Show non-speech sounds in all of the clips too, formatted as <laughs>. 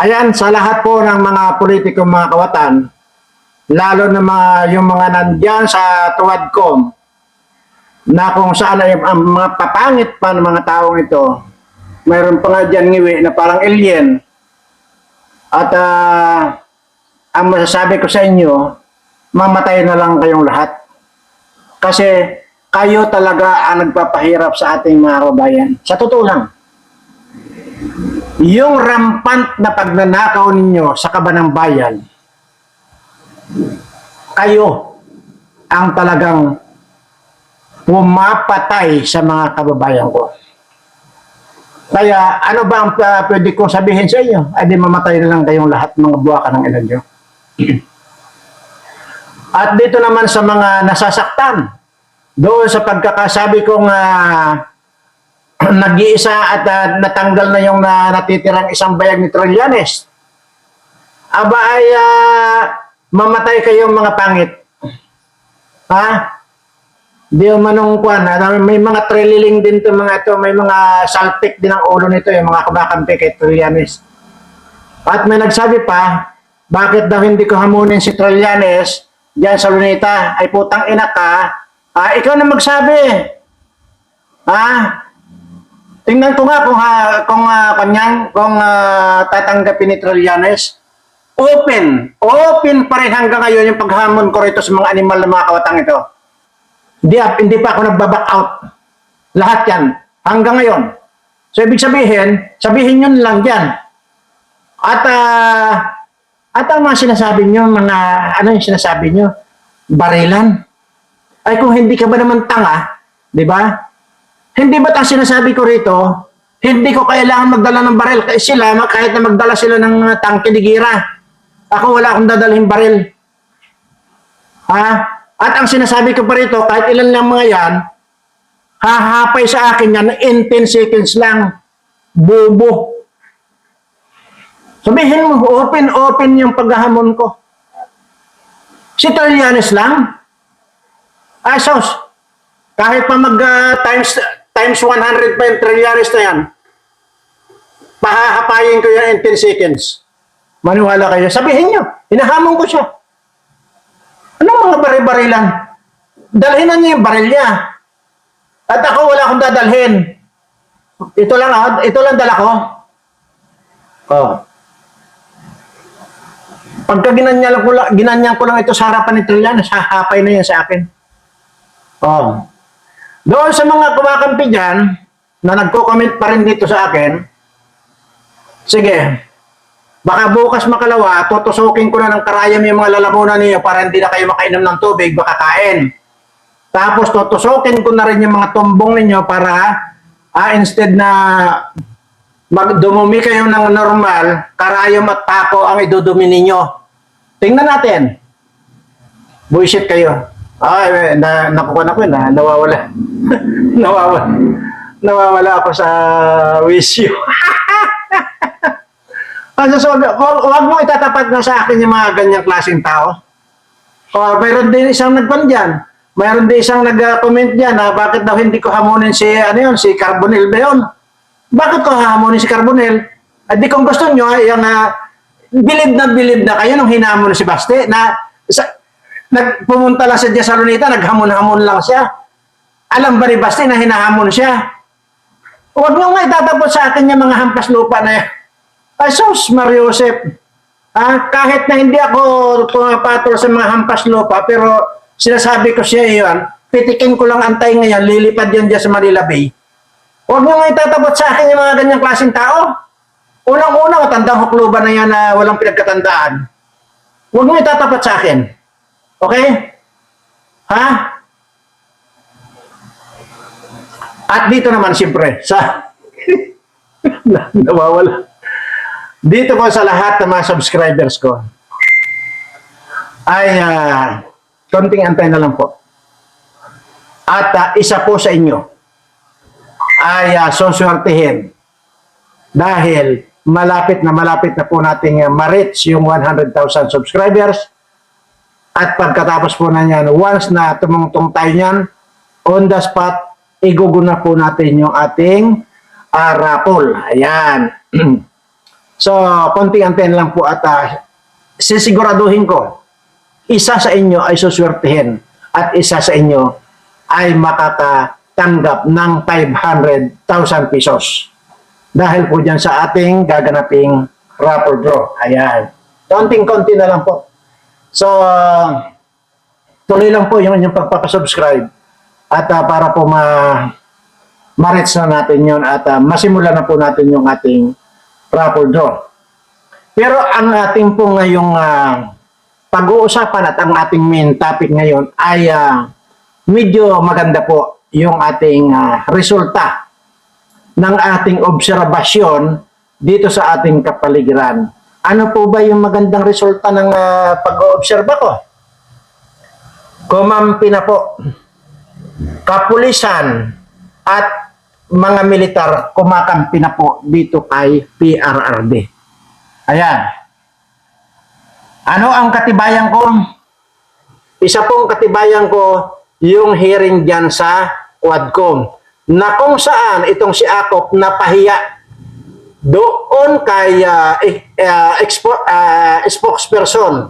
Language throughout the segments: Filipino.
Ayan, sa lahat po ng mga politiko mga kawatan, lalo na mga, yung mga nandyan sa Tuwadcom, na kung saan ay ang mga papangit pa ng mga taong ito, mayroon pa nga dyan ngiwi na parang alien. At ah, ang masasabi ko sa inyo, mamatay na lang kayong lahat. Kasi kayo talaga ang nagpapahirap sa ating mga kabayan. Sa totoo lang. Yung rampant na pagnanakaw ninyo sa kabanang bayan, kayo ang talagang pumapatay sa mga kababayan ko. Kaya ano ba ang uh, pwede kong sabihin sa inyo? Ay di mamatay na lang kayong lahat mga buwaka ng ilan nyo. <clears throat> At dito naman sa mga nasasaktan, doon sa pagkakasabi kong ah, <clears throat> nag-iisa at ah, natanggal na yung na, natitirang isang bayag ni Trillanes, aba ay ah, mamatay kayong mga pangit. Ha? Di manong kwan, ah, may mga trililing din to mga ito, may mga salpik din ang ulo nito, yung mga kumakampi kay Trillanes. At may nagsabi pa, bakit daw hindi ko hamunin si Trillanes diyan sa Lunita? Ay putang ina ka, ah, ikaw na magsabi. Ha? Tingnan ko nga kung ha, kung uh, kanyang kung ah, tatanggapin ni Trillanes. Open, open pa rin hanggang ngayon yung paghamon ko rito sa mga animal na mga kawatang ito. Hindi, hindi pa ako nagbaback out. Lahat yan. Hanggang ngayon. So, ibig sabihin, sabihin yun lang dyan. At, ah, at ang mga sinasabi nyo, mga, ano yung sinasabi nyo? Barilan. Ay, kung hindi ka ba naman tanga, di ba? Hindi ba't ang sinasabi ko rito, hindi ko kailangan magdala ng baril. Kasi sila, kahit na magdala sila ng uh, tangke ni Gira, ako wala akong dadalhin baril. Ha? At ang sinasabi ko pa rito, kahit ilan lang mga yan, hahapay sa akin yan in 10 seconds lang. Bobo. Sabihin mo, open, open yung paghahamon ko. Si Trillanes lang. Asos. Kahit pa mag ah, times, times 100 pa yung Trillanes na yan, pahahapayin ko yan in 10 seconds. Maniwala kayo. Sabihin nyo, hinahamon ko siya. Anong mga baril-barilan? Dalhin na niya yung baril niya. At ako wala akong dadalhin. Ito lang, ah, ito lang dala ko. Oh. Pagka ginanyan ko lang, ginanyan ko lang ito sa harapan ni Trillanes, hahapay na yan sa akin. Oh. Doon sa mga kumakampi dyan, na nagko-comment pa rin dito sa akin, sige, baka bukas makalawa, tutusukin ko na ng karayam yung mga lalamunan niyo para hindi na kayo makainom ng tubig, baka kain. Tapos tutusukin ko na rin yung mga tumbong ninyo para ah, instead na magdumumi kayo ng normal, karayom at pako ang idudumi ninyo. Tingnan natin. Bullshit kayo. Ay, na, nakukuha na ko na, nawawala. <laughs> nawawala. Nawawala ako sa wisyo. <laughs> Ano so, wag, wag mo itatapat na sa akin yung mga ganyang klaseng tao. O, mayroon din isang nagpan dyan. Mayroon din isang nag-comment dyan na bakit daw hindi ko hamunin si, ano yun, si Carbonel ba yun? Bakit ko hamunin si Carbonel? At di kung gusto nyo, yung uh, bilib na bilib na kayo nung hinamon si Baste na sa, nagpumunta lang sa Lunita, naghamon-hamon lang siya. Alam ba ni Baste na hinahamon siya? Huwag nyo nga itatapos sa akin yung mga hampas lupa na yan. Ay, sus, Mario Josep. Ah, kahit na hindi ako pumapatol sa mga hampas lupa, pero sinasabi ko siya iyon, pitikin ko lang antay ngayon, lilipad yan dyan sa Manila Bay. Huwag mo nga itatabot sa akin yung mga ganyang klaseng tao. Unang-una, matandang hukluban na yan na walang pinagkatandaan. Huwag mo itatapat sa akin. Okay? Ha? At dito naman, siyempre, sa... na, <laughs> nawawala. Dito po sa lahat ng mga subscribers ko, ay ah, konting antay na lang po. At ah, isa po sa inyo ay uh, suswertihin dahil malapit na malapit na po nating uh, ma-reach yung 100,000 subscribers at pagkatapos po na yan, once na tumungtong tayo yan, on the spot, iguguna po natin yung ating uh. Ayan. <clears throat> So, konting anten lang po at ah, sisiguraduhin ko, isa sa inyo ay suswertihin at isa sa inyo ay makakatanggap ng 500,000 pesos. Dahil po dyan sa ating gaganaping raffle draw. Ayan. Konting-konti na lang po. So, ah, tuloy lang po yung inyong pagpapasubscribe at ah, para po ma ma-reach na natin yon at ah, masimulan na po natin yung ating raffle draw. Pero ang ating po ngayong ah, pag-uusapan at ang ating main topic ngayon ay ah, medyo maganda po yung ating ah, resulta ng ating obserbasyon dito sa ating kapaligiran. Ano po ba yung magandang resulta ng ah, pag-oobserba ko? Kumampi na kapulisan at mga militar kumakampi na po dito kay PRRD. Ayan. Ano ang katibayan ko? Isa pong katibayan ko yung hearing dyan sa Quadcom na kung saan itong si Akop napahiya doon kay uh, uh, expo- ah, spokesperson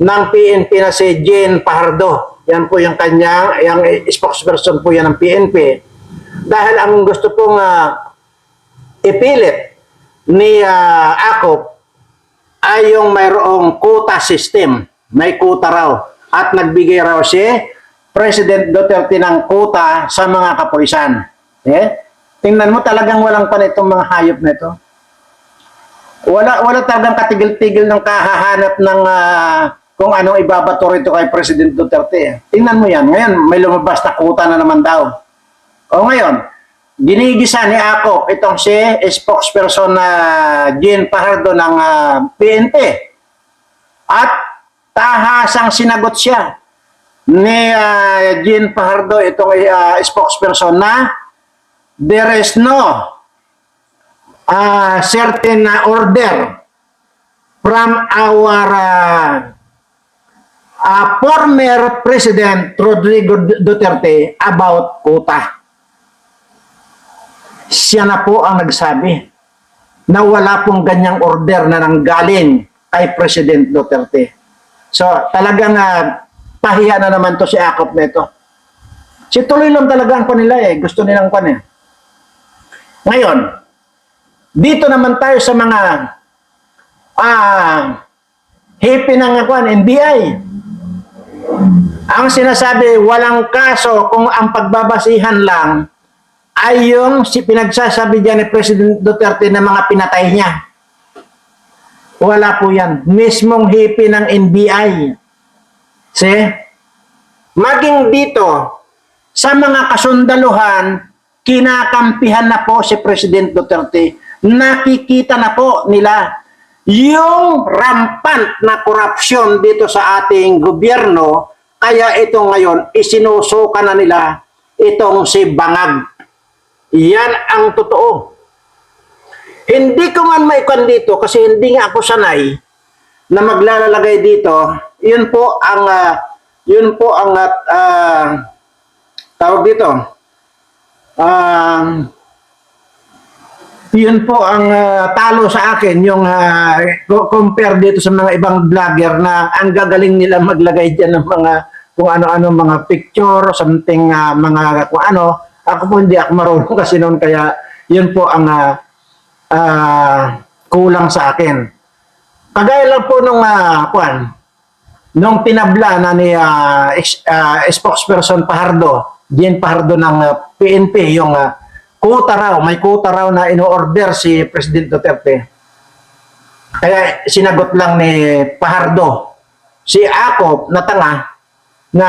ng PNP na si Jean Pahardo. Yan po yung kanyang, yung spokesperson po yan ng PNP. Dahil ang gusto pong ah, ipilit ni ah, Akop ay yung mayroong quota system. May quota raw. At nagbigay raw si President Duterte ng quota sa mga kapulisan. Eh? Tingnan mo talagang walang pa itong mga hayop na ito. Wala, wala talagang katigil-tigil ng kahahanap ng ah, kung anong ibabato rito kay President Duterte. Tingnan mo yan. Ngayon, may lumabas na quota na naman daw. O ngayon, ginigisa ni Ako itong si spokesperson na Jean Pajardo ng ah, PNP. At tahasang sinagot siya ni ah, Jean Pajardo itong ah, spokesperson na there is no ah, certain order from our ah, ah, former President Rodrigo Duterte about quota siya na po ang nagsabi na wala pong ganyang order na nanggaling kay President Duterte. So, talagang uh, pahiya na naman to si Akop na ito. Si tuloy lang talaga ang kanila eh. Gusto nilang pan eh. Ngayon, dito naman tayo sa mga ah hipi ng kwan, NBI. Ang sinasabi, walang kaso kung ang pagbabasihan lang ay yung si pinagsasabi dyan ni President Duterte na mga pinatay niya. Wala po yan. Mismong hipi ng NBI. See? Maging dito, sa mga kasundaluhan, kinakampihan na po si President Duterte. Nakikita na po nila yung rampant na korupsyon dito sa ating gobyerno. Kaya ito ngayon, isinusuka na nila itong si Bangag. Yan ang totoo. Hindi ko man maikon dito kasi hindi nga ako sanay na maglalagay dito. Yun po ang ah, yun po ang ah, tawag dito. Um, yun po ang ah, talo sa akin yung co- compare dito sa mga ibang vlogger na ang gagaling nila maglagay diyan ng mga kung ano-ano mga picture something ah, mga kung ano. Ako po hindi ako marunong <laughs> kasi noon kaya yun po ang ah, ah, kulang sa akin. Kagaya lang po nung uh, kwan nung pinabla na ni ah, ex- ah, spokesperson Pahardo Jean Pahardo ng ah, PNP yung ah, quota raw, may quota raw na ino-order si President Duterte. Kaya sinagot lang ni Pahardo, si Akop na tanga na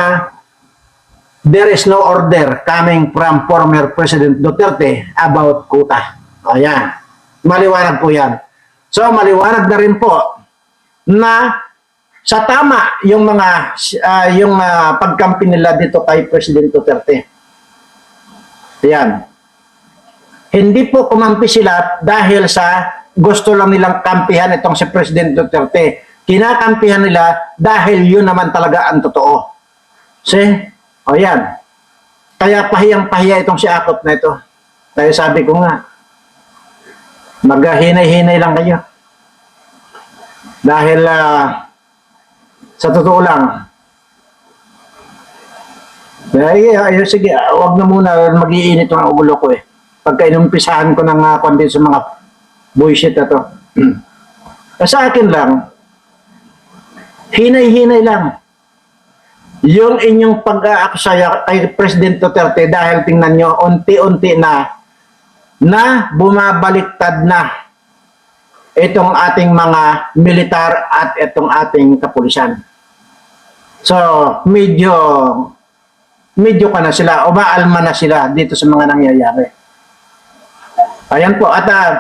there is no order coming from former President Duterte about quota. Ayan. Maliwanag po yan. So, maliwanag na rin po na sa tama yung mga ah, yung ah, pagkampi nila dito kay President Duterte. Ayan. Hindi po kumampi sila dahil sa gusto lang nilang kampihan itong si President Duterte. Kinakampihan nila dahil yun naman talaga ang totoo. See? O yan. Kaya pahiyang-pahiya itong si Akop na ito. Kaya sabi ko nga, maghinay-hinay lang kayo. Dahil ah, sa totoo lang, ay, ay, sige, ah, wag na muna, mag-iinit ang ulo ko eh. Pagka inumpisahan ko ng uh, konti sa mga bullshit na to. <clears throat> sa akin lang, hinay-hinay lang. Yung inyong pag-aaksaya kay President Duterte dahil tingnan nyo, unti-unti na na bumabaliktad na itong ating mga militar at itong ating kapulisan. So, medyo medyo ka na sila, umaalma na sila dito sa mga nangyayari. Ayan po, at uh,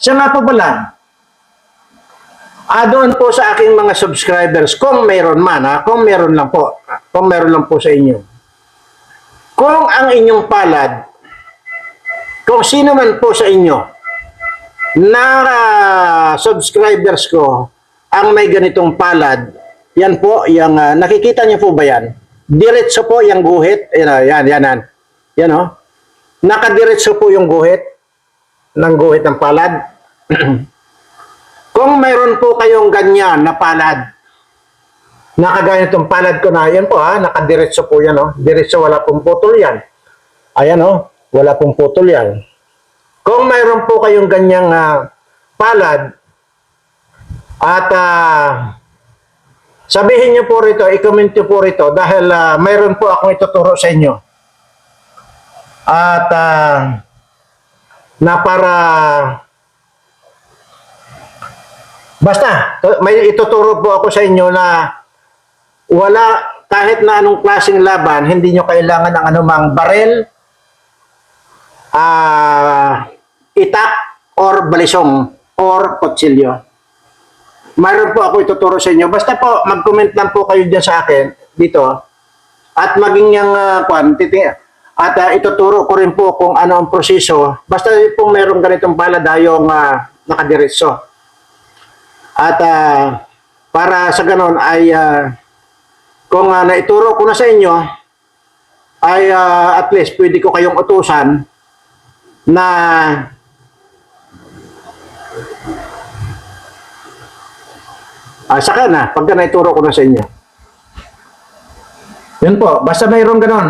siya nga po pala, ah, doon po sa aking mga subscribers, kung mayroon man, ha, kung mayroon lang po, kung mayroon lang po sa inyo, kung ang inyong palad, kung sino man po sa inyo, na ah, subscribers ko, ang may ganitong palad, yan po, yung, ah, nakikita niyo po ba yan? Diretso po yung guhit, yan, ah, yan, yan, yan, yan oh. Nakadiretso po yung guhit, ng guhit ng palad. <clears throat> Kung mayroon po kayong ganyan na palad, nakagaya itong palad ko na, yan po ha, nakadiretso po yan, oh. diretso, wala pong putol yan. Ayan oh, wala pong putol yan. Kung mayroon po kayong ganyang ah, palad, at ah, sabihin niyo po rito, i-comment niyo po rito, dahil ah, mayroon po akong ituturo sa inyo. At ah, na para basta may ituturo po ako sa inyo na wala kahit na anong klaseng laban hindi nyo kailangan ng anumang barel ah itak or balisong or kutsilyo mayroon po ako ituturo sa inyo basta po mag-comment lang po kayo dyan sa akin dito at maging yung uh, kwan, titi- at ah, ituturo ko rin po kung ano ang proseso. Basta po mayroong ganitong paladayong uh, nakadiretso. At ah, para sa ganon ay ah, kung ah, naituro ko na sa inyo ay ah, at least pwede ko kayong utusan na ah, saka na, pagka naituro ko na sa inyo. Yun po, basta mayroong ganon.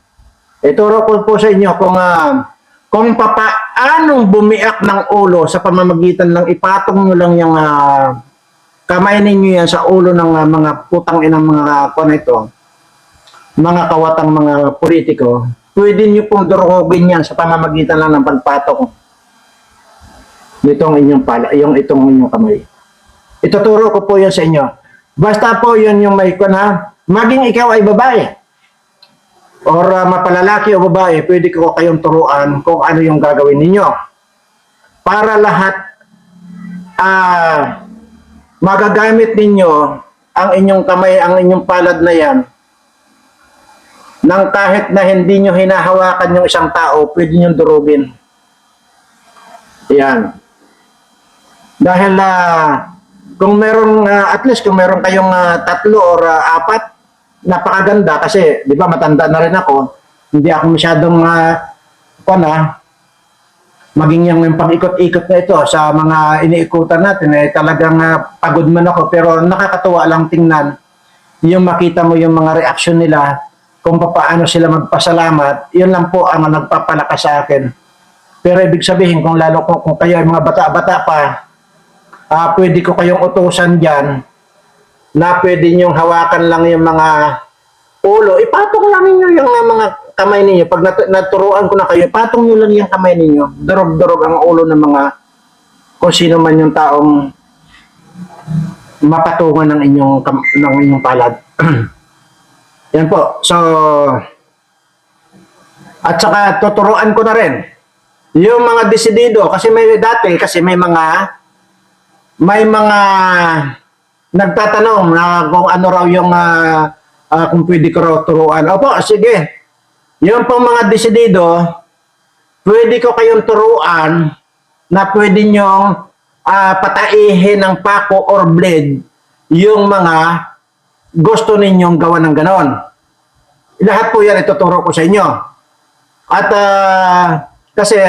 <clears throat> Ituro ko po sa inyo kung uh, kung papaanong bumiak ng ulo sa pamamagitan ng ipatong nyo lang yung ah, kamay ninyo yan sa ulo ng ah, mga putang inang mga kung ito, mga kawatang mga politiko, pwede nyo pong durugin yan sa pamamagitan lang ng pagpatok nitong inyong pala, yung itong inyong kamay. Ituturo ko po yan sa inyo. Basta po yun yung may kuna, maging ikaw ay babae or uh, mapalalaki o babae, pwede ko kayong turuan kung ano yung gagawin ninyo. Para lahat ah magagamit ninyo ang inyong kamay, ang inyong palad na yan nang kahit na hindi nyo hinahawakan yung isang tao, pwede nyo durugin. Yan. Dahil na kung meron ah, at least kung meron kayong ah, tatlo or ah, apat napakaganda kasi 'di ba matanda na rin ako hindi ako masyadong uh, na maging yung, yung pag-ikot-ikot na ito sa mga iniikutan natin eh talagang ah, pagod man ako. Pero nakakatuwa lang tingnan yung makita mo yung mga reaksyon nila kung paano sila magpasalamat yun lang po ang nagpapalakas sa akin. Pero ibig sabihin kung lalo kung, kung kayo ay mga bata-bata pa ah pwede ko kayong utusan dyan na pwede niyong hawakan lang yung mga ulo. Ipatong lang ninyo yung uh, mga kamay ninyo. Pag nat- naturuan ko na kayo, ipatong nyo lang yung kamay ninyo. Durog-durog ang ulo ng mga kung sino man yung taong mapatungan ng inyong ng inyong palad. <clears throat> Yan po. So, at saka tuturuan ko na rin yung mga desidido kasi may dati kasi may mga may mga nagtatanong na kung ano raw yung ah, ah, kung pwede ko raw turuan. Opo, sige. Yung pong mga desidido, pwede ko kayong turuan na pwede nyong ah, pataihin ng pako or blade yung mga gusto ninyong gawa ng ganon. Lahat po yan ituturo ko sa inyo. At ah, kasi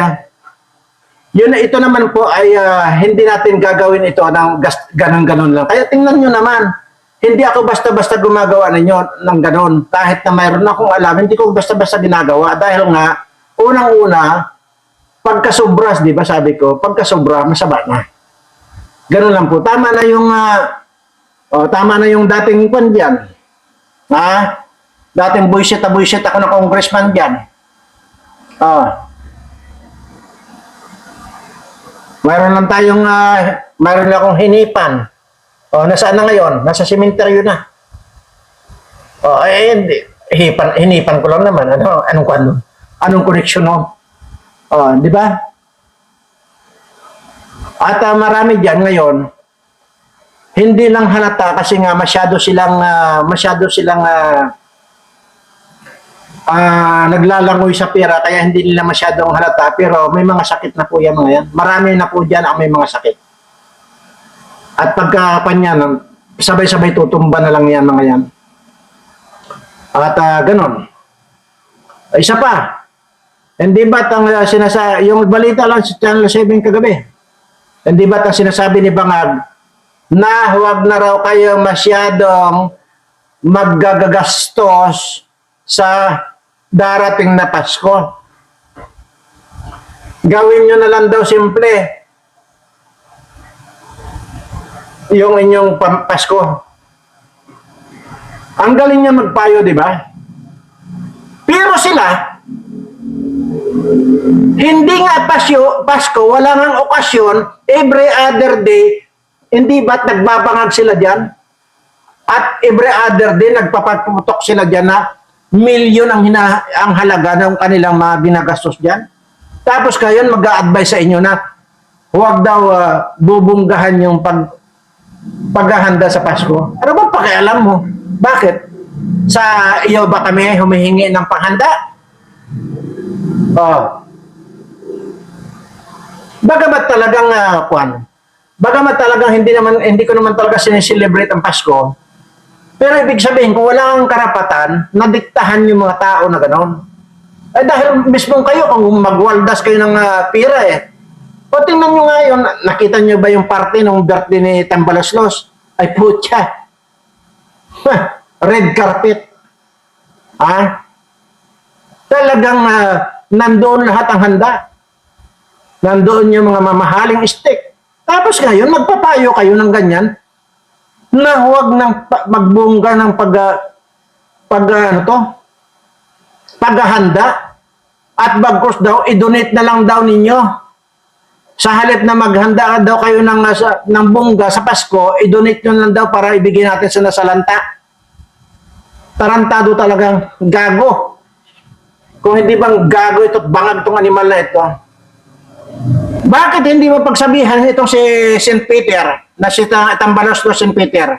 yun ito naman po ay ah, hindi natin gagawin ito ng ganun-ganun lang. Kaya tingnan nyo naman, hindi ako basta-basta gumagawa ninyo ng ganun. Kahit na mayroon akong alam, hindi ko basta-basta ginagawa. Dahil nga, unang-una, pagkasobras, di ba sabi ko, pagkasobra, masama na. Ganun lang po. Tama na yung, ah, oh, tama na yung dating kwan dyan. Ha? Dating bullshit ako na congressman dyan. Ah. Mayroon lang tayong, ah, mayroon lang akong hinipan. O, nasaan na ngayon? Nasa sementeryo na. O, eh, hindi. Hipan, hinipan ko lang naman. Ano, anong kwano? Anong connection mo? O, di ba? At ah, marami dyan ngayon, hindi lang halata kasi nga masyado silang, ah, masyado silang, ah, ah naglalangoy sa pera kaya hindi nila masyadong halata pero may mga sakit na po yan mga yan. Marami na po dyan ang may mga sakit. At pagka panyan, sabay-sabay tutumba na lang yan mga yan. At ah, ganon. Isa pa, hindi ba't ang uh, sinasa yung balita lang sa Channel 7 kagabi, hindi ba't ang sinasabi ni Bangag na huwag na raw kayo masyadong maggagastos sa darating na Pasko. Gawin nyo na lang daw simple yung inyong Pasko. Ang galing niya magpayo, di ba? Pero sila, hindi nga Pasyo, Pasko, wala nang okasyon, every other day, hindi ba't nagbabangag sila dyan? At every other day, nagpapaputok sila dyan na milyon ang, hina, ang halaga ng kanilang mga ginagastos dyan. Tapos kayo mag-a-advise sa inyo na huwag daw ah, bubunggahan yung pag, paghahanda sa Pasko. Ano ba pakialam mo? Bakit? Sa iyo ba kami humihingi ng panghanda? Oh. Bagamat talagang uh, kwan, bagamat talagang hindi naman hindi ko naman talaga sineselebrate ang Pasko. Pero ibig sabihin, kung wala kang karapatan, nadiktahan yung mga tao na gano'n. Eh dahil mismo kayo, kung magwaldas kayo ng ah, pira eh. O tingnan nyo nga nakita nyo ba yung party ng birthday ni Tambalaslos? Ay putya. Red carpet. Ha? Talagang ah, nandoon lahat ang handa. Nandoon yung mga mamahaling steak. Tapos ngayon, magpapayo kayo ng ganyan na huwag nang magbungga ng pag, pag ano to, paghahanda at bagkos daw, i-donate na lang daw ninyo. Sa halip na maghanda daw kayo ng, sa, ng bungga sa Pasko, i-donate nyo lang daw para ibigay natin sa nasalanta. Tarantado talagang gago. Kung hindi bang gago ito, bangag itong animal na ito. Bakit hindi mo pagsabihan itong si St. Peter, na si Ta- Tambalos na St. Peter?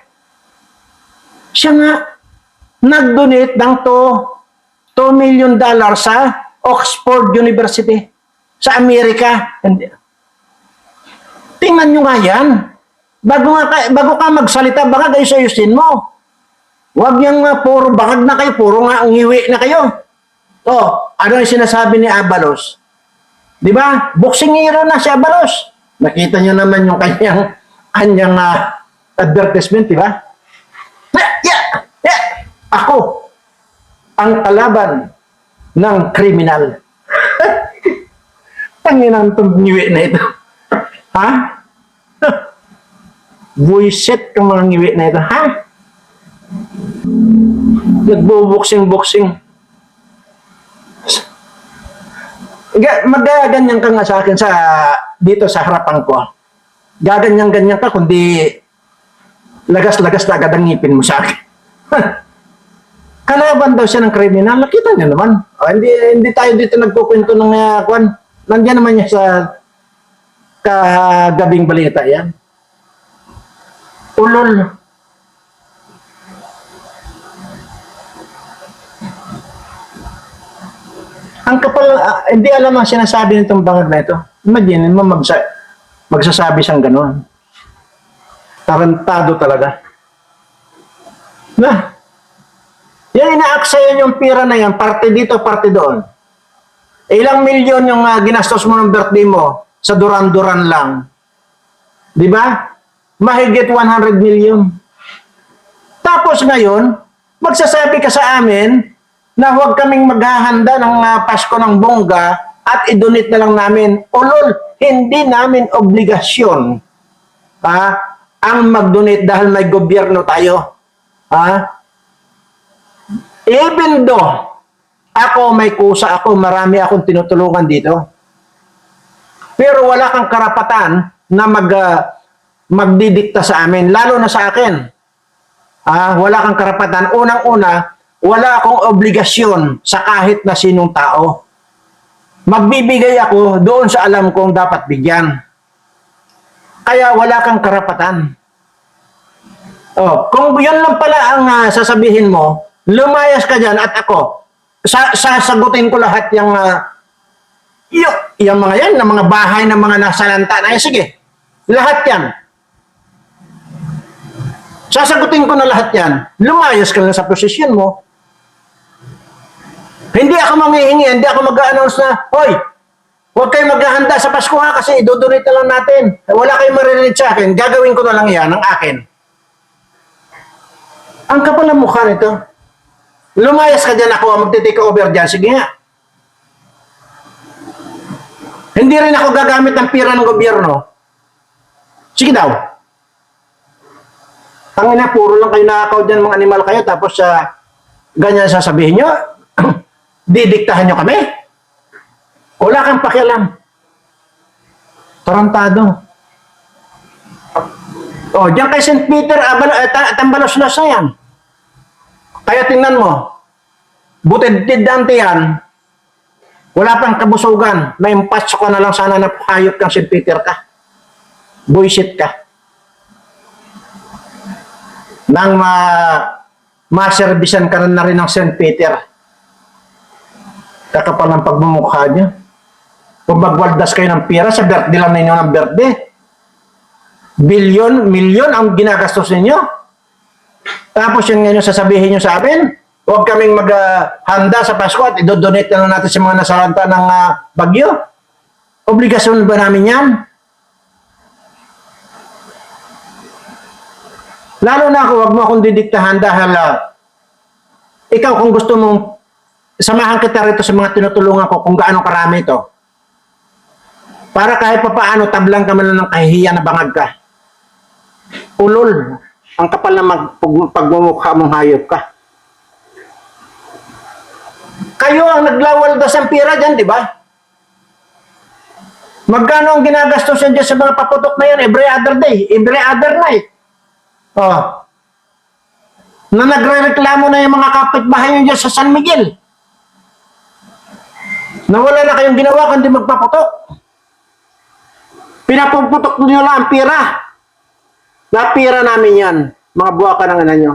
Siya nga, nag-donate ng to 2 million dollar sa Oxford University sa Amerika. Tingnan nyo nga yan. Bago, nga bago ka magsalita, baka kayo sayusin mo. Huwag niyang uh, puro bangag na kayo, puro nga ngiwi na kayo. Oh, ano yung sinasabi ni Abalos? Di ba? Boxing hero na si Abalos. Nakita niyo naman yung kanyang kanyang ah, advertisement, di ba? Na, yeah, yeah. Ako ang kalaban ng kriminal. <laughs> Tangin ang ngiwi na ito. Ha? <laughs> Buisit yung mga ngiwi na ito. Ha? Nagbo-boxing-boxing. Ga- Magaganyan ka nga sa akin sa dito sa harapan ko. Gaganyan-ganyan ka kundi lagas-lagas na agad ang ngipin mo sa akin. <laughs> Kalaban daw siya ng kriminal. Nakita niyo naman. O, hindi, hindi tayo dito nagkukwento ng uh, kwan. Nandiyan naman niya sa kagabing balita yan. Ulol. Ang kapal, ah, hindi alam ang sinasabi nitong bangag na ito. Imagine mo magsa, magsasabi siyang gano'n. Tarantado talaga. Na, yan inaaksayan yung pira na yan, parte dito, parte doon. Ilang milyon yung ah, ginastos mo ng birthday mo, sa Duran-Duran lang. Di ba? Mahigit 100 million. Tapos ngayon, magsasabi ka sa amin na huwag kaming maghahanda ng ah, Pasko ng bongga at idonate na lang namin. Ulol, hindi namin obligasyon ha, ang mag-donate dahil may gobyerno tayo. Ha? Even though ako may kusa ako, marami akong tinutulungan dito. Pero wala kang karapatan na mag ah, magdidikta sa amin, lalo na sa akin. Ah, wala kang karapatan. Unang-una, wala akong obligasyon sa kahit na sinong tao. Magbibigay ako doon sa alam kong dapat bigyan. Kaya wala kang karapatan. Oh, kung yun lang pala ang ah, sasabihin mo, lumayas ka dyan at ako, sa sasagutin ko lahat yung, uh, yung, yung mga yan, ng mga bahay ng mga nasalanta na yan. Sige, lahat yan. Sasagutin ko na lahat yan. Lumayas ka na sa posisyon mo. Hindi ako manghihingi, hindi ako mag-announce na, Hoy, huwag kayo maghahanda sa Pasko ha kasi idodonate na lang natin. Wala kayong maririnig sa akin. Gagawin ko na lang yan, ang akin. Ang kapal ng mukha nito. Lumayas ka dyan ako, magte-take over dyan. Sige nga. Hindi rin ako gagamit ng pira ng gobyerno. Sige daw. Tangina, puro lang kayo nakakaw dyan mga animal kayo tapos sa ganyan sasabihin nyo, didiktahan nyo kami. Wala kang pakialam. Tarantado. Oh, diyan kay St. Peter, abalo, eh, ta- tambalos-los na yan. Kaya tingnan mo, butid dante yan, wala pang kabusugan, may impatso ka na lang sana na hayop kang St. Peter ka. Buisit ka. Nang ma maservisan ka na rin ng St. Peter. Kakapal ng pagmumukha niya. Kung magwaldas kayo ng pera, sa birthday lang ninyo ng birthday. Bilyon, milyon ang ginagastos ninyo. Tapos yun ngayon sasabihin nyo sa amin, huwag kaming maghanda sa Pasko at idodonate na natin sa mga nasalanta ng ah, bagyo. Obligasyon ba namin yan? Lalo na ako, huwag mo akong didiktahan dahil ah, ikaw kung gusto mong samahan kita rito sa mga tinutulungan ko kung gaano karami ito. Para kahit pa paano tablang ka man ng kahihiyan na bangag ka. Ulol. Ang kapal na pagmumukha mong hayop ka. Kayo ang naglawaldas ng pira dyan, di ba? Magkano ang ginagastos yan dyan sa mga paputok na yan every other day, every other night? Oh. Na nagre-reklamo na yung mga kapitbahay nyo dyan sa San Miguel. Na wala na kayong ginawa kundi magpaputok. Pinapuputok nyo lang ang pira. Napira namin yan. Mga buwa ka ng ina nyo.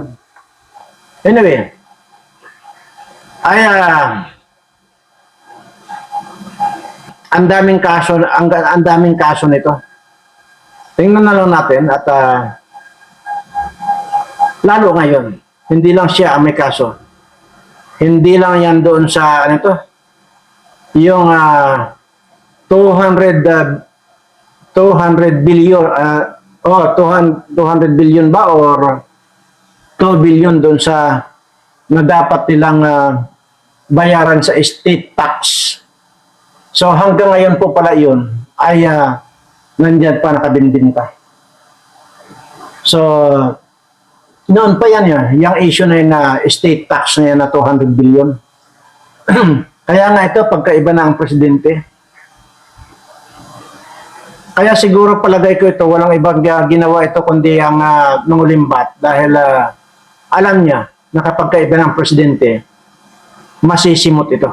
Anyway. Ay, ah, ang daming kaso, ang, ang daming kaso nito. Tingnan na lang natin at ah, lalo ngayon, hindi lang siya ang may kaso. Hindi lang yan doon sa, ano to, yung ah, 200, ah, 200 billion, ah, oh, 200, 200 billion ba or 2 billion doon sa na dapat nilang ah, bayaran sa estate tax. So hanggang ngayon po pala yun ay ah, nandyan pa nakabindin pa. So noon pa yan yan, yung issue na yun na estate tax na yan na 200 billion. <clears throat> Kaya nga ito, pagkaiba na ang presidente, kaya siguro palagay ko ito, walang ibang uh, ginawa ito kundi ang uh, nangulimbat dahil ah, alam niya na kapag kaiba ng presidente, masisimot ito.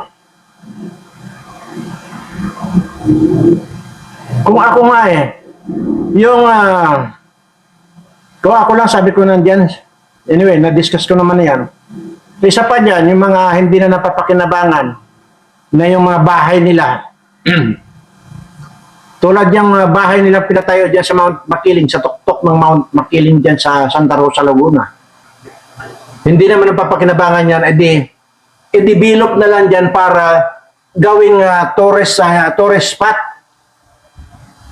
Kung ako nga eh, yung, ah, kung ako lang sabi ko nandiyan, anyway, na-discuss ko naman na yan. Isa pa dyan, yung mga hindi na napapakinabangan, na yung mga bahay nila, <clears throat> Tulad yung uh, bahay nila pinatayo diyan sa Mount Makiling, sa tuktok ng Mount Makiling diyan sa Santa Rosa, Laguna. Hindi naman ang papakinabangan yan, edi, i-develop na lang diyan para gawing uh, tourist, uh, tourist spot.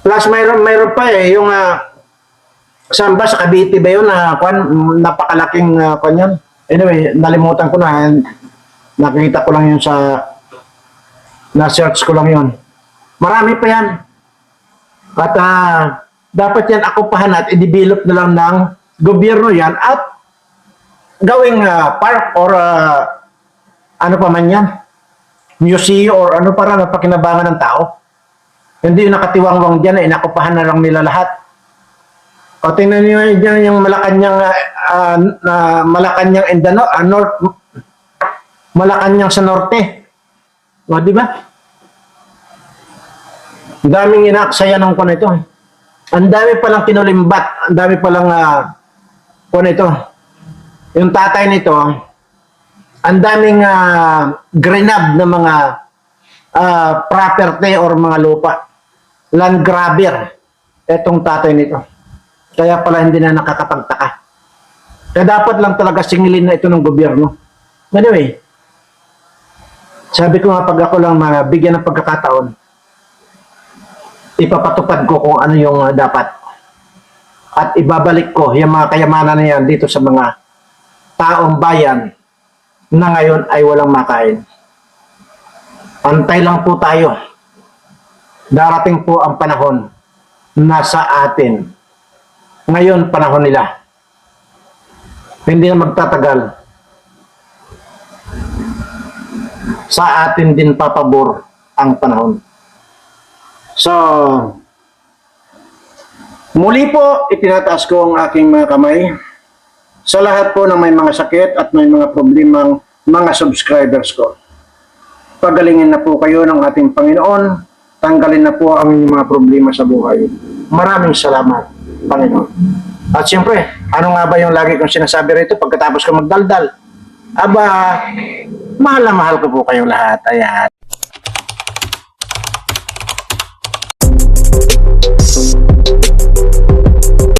Plus, mayroon, mayroon pa eh, yung, ah, saan ba, sa Cavite ba yun, na, kwan, napakalaking, uh, kwan yun. Anyway, nalimutan ko na, nakikita ko lang yun sa, na-search ko lang yun. Marami pa yan. At ah, dapat yan akupahan at i-develop na lang ng gobyerno yan at gawing ah, park or ah, ano pa man yan, museum or ano para na pakinabangan ng tao. Hindi yung nakatiwangwang dyan na inakupahan na lang nila lahat. O tingnan niyo dyan yung Malacanang, uh, na Malacanang in the ah, north, Malacanang sa norte. O, di ba? Daming inaaksaya ng kung ito. Ang dami palang kinulimbat. Ang dami palang uh, kung ito. Yung tatay nito, ang daming uh, grenab na mga ah, property or mga lupa. Land grabber. Etong tatay nito. Kaya pala hindi na nakakapagtaka. Kaya dapat lang talaga singilin na ito ng gobyerno. Anyway, sabi ko nga pag ako lang mabigyan ng pagkakataon, ipapatupad ko kung ano yung uh, dapat. At ibabalik ko yung mga kayamanan na yan dito sa mga taong bayan na ngayon ay walang makain. Antay lang po tayo. Darating po ang panahon na sa atin. Ngayon, panahon nila. Hindi na magtatagal. Sa atin din papabor ang panahon. So, muli po, itinataas ko ang aking mga kamay sa lahat po ng may mga sakit at may mga problemang mga subscribers ko. Pagalingin na po kayo ng ating Panginoon, tanggalin na po ang inyong mga problema sa buhay. Maraming salamat, Panginoon. At siyempre, ano nga ba yung lagi kong sinasabi rito pagkatapos ko magdaldal? Aba, mahal na mahal ko po kayong lahat. Ayan.